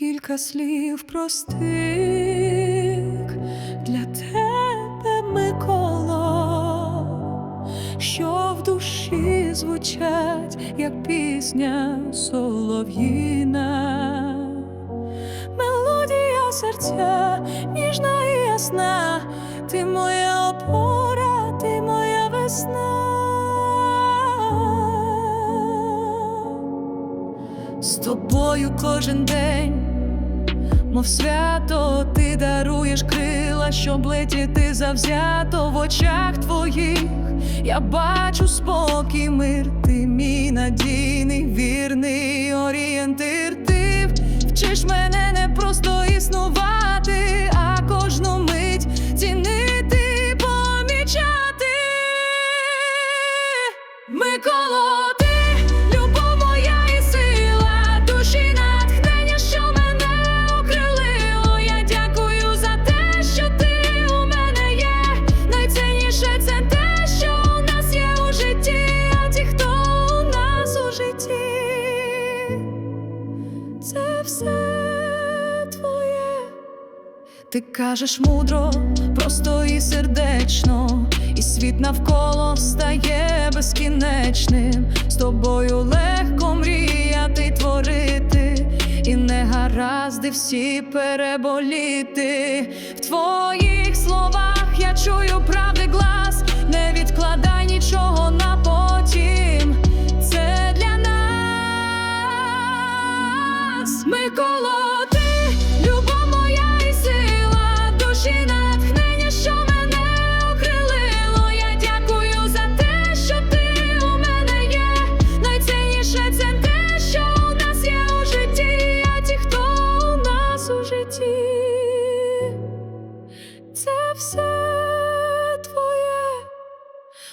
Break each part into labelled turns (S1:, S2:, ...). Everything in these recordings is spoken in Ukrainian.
S1: кілька слів простих для тебе, Микола, що в душі звучать, як пісня солов'їна, мелодія серця, ніжна і ясна, ти моя опора, ти моя весна. З тобою кожен день, мов свято, ти даруєш крила, щоб летіти завзято в очах твоїх. Я бачу спокій, мир, ти мій надійний, вірний орієнтир. Ти вчиш мене Ти кажеш мудро, просто і сердечно, і світ навколо стає безкінечним. З тобою легко мріяти, творити, і не гаразди всі переболіти. В твоїх словах я чую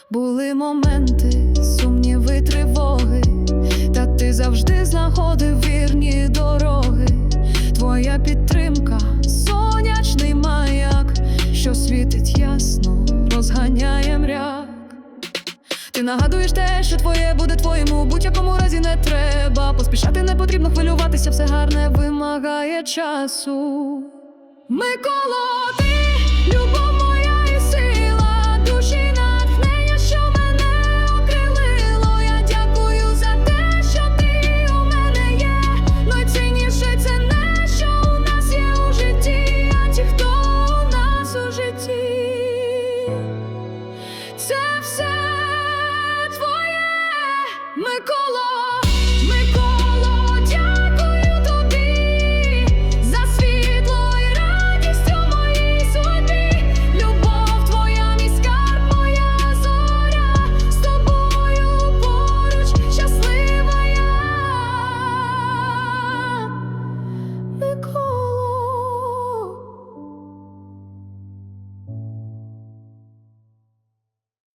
S1: Були моменти, сумніви, тривоги, та ти завжди знаходив вірні дороги. Твоя підтримка, сонячний маяк, що світить ясно, розганяє мряк. Ти нагадуєш те, що твоє буде твоїм у будь-якому разі не треба. Поспішати не потрібно хвилюватися, все гарне вимагає часу. Миколо, ти